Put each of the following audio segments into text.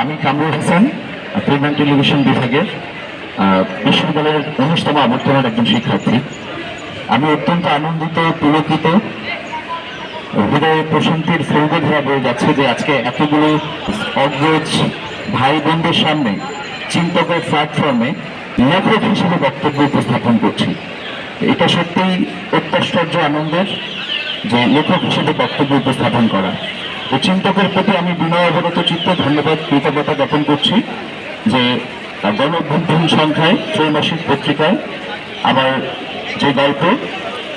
আমি Kamrul Hasan premium television বিভাগের বিশ্ববিদ্যালয়ের উনিশতম আবর্তনের একজন শিক্ষার্থী। আমি অত্যন্ত আনন্দিত, পুলকিত হৃদয়ে প্রশান্তির সৌগধারা বয়ে যাচ্ছে যে আজকে এতগুলো অগ্রজ ভাই বোনদের সামনে চিন্তকের প্ল্যাটফর্মে লেখক হিসেবে বক্তব্য উপস্থাপন করছি। এটা সত্যিই অত্যাশ্চর্য আনন্দের যে লেখক হিসেবে বক্তব্য উপস্থাপন করা। চিন্তকের প্রতি আমি বিনয় চিত্ত ধন্যবাদ, কৃতজ্ঞতা জ্ঞাপন করছি যে গণ সংখ্যায় ত্রৈমাসিক পত্রিকায় আমার যে গল্প,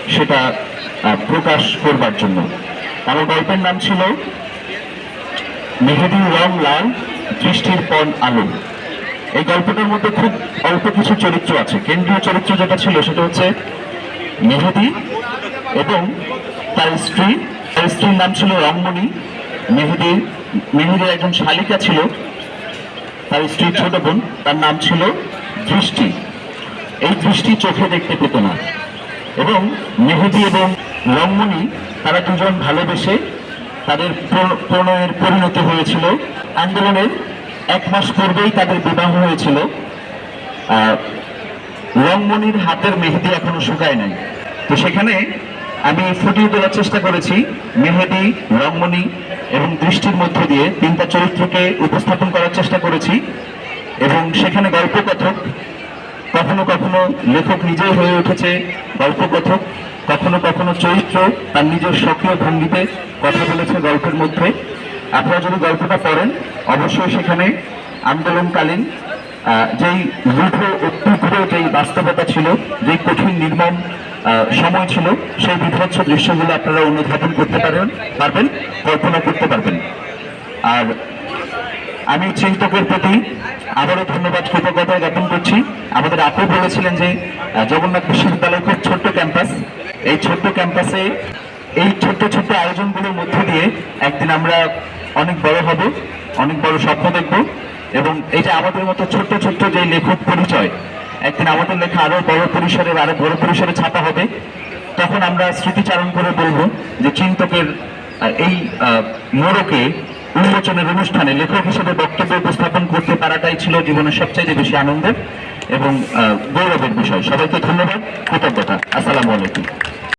সেটা প্রকাশ করবার জন্য। আমার গল্পের নাম ছিল মেহেদি রং লাল দৃষ্টির পণ আলো। এই গল্পটার মধ্যে খুব অল্প কিছু চরিত্র আছে। কেন্দ্রীয় চরিত্র যেটা ছিল, সেটা হচ্ছে মেহেদি এবং তার স্ত্রী। তার স্ত্রীর নাম ছিল রংমণি। মেহেদির মেহেদির একজন শালিকা ছিল, তার স্ত্রীর ছোট বোন, তার নাম ছিল দৃষ্টি। এই দৃষ্টি চোখে দেখতে পেত না। এবং মেহেদি এবং রংমণি, তারা দুজন ভালোবেসে তাদের প্র- প্রণয়ের পরিণত হয়েছিল। আন্দোলনের এক মাস পূর্বেই তাদের বিবাহ হয়েছিল। রংমণির হাতের মেহেদি এখনও শুকায় নাই। তো সেখানে আমি ফুটিয়ে তোলার চেষ্টা করেছি, মেহেদি, রংমণি এবং দৃষ্টির মধ্য দিয়ে তিনটা চরিত্রকে উপস্থাপন করার চেষ্টা করেছি এবং সেখানে গল্পকথক, কখনো কখনো লেখক নিজেই হয়ে উঠেছে গল্পকথক, কখনো কখনো চরিত্র তার নিজের সক্রিয় ভঙ্গিতে কথা বলেছে গল্পের মধ্যে। আপনারা যদি গল্পটা পড়েন, অবশ্যই সেখানে আন্দোলনকালীন যেই রূঢ় অত্যুগ্র যেই বাস্তবতা ছিল, যেই কঠিন নির্মম সময় ছিল, সেই বিভৎস দৃশ্যগুলো আপনারা অনুধাবন করতে পারেন, পারবেন, কল্পনা করতে পারবেন। আর আমি চিন্তকের প্রতি আবারও ধন্যবাদ, কৃতজ্ঞতা জ্ঞাপন করছি। আমাদের আপু বলেছিলেন যে জগন্নাথ বিশ্ববিদ্যালয় খুব ছোট্ট ক্যাম্পাস। এই ছোট্ট ক্যাম্পাসে, এই ছোট্ট ছোট্ট আয়োজনগুলোর মধ্য দিয়ে একদিন আমরা অনেক বড় হব, অনেক বড় স্বপ্ন দেখব। এবং যে আমাদের মতো ছোট্ট ছোট্ট যে লেখক পরিচয় একদিন আমাদের লেখা আরও বড় পরিসরে আরও বড় পরিসরে ছাপা হবে। তখন আমরা স্মৃতিচারণ করে বলব যে চিন্তকের এই মোড়কে উন্মোচনের অনুষ্ঠানে লেখক হিসেবে বক্তব্য উপস্থাপন করতে পারাটাই ছিল জীবনের সবচেয়ে বেশি আনন্দের এবং গৌরবের বিষয়। সবাইকে ধন্যবাদ, কৃতজ্ঞতা। আসসালামু আলাইকুম।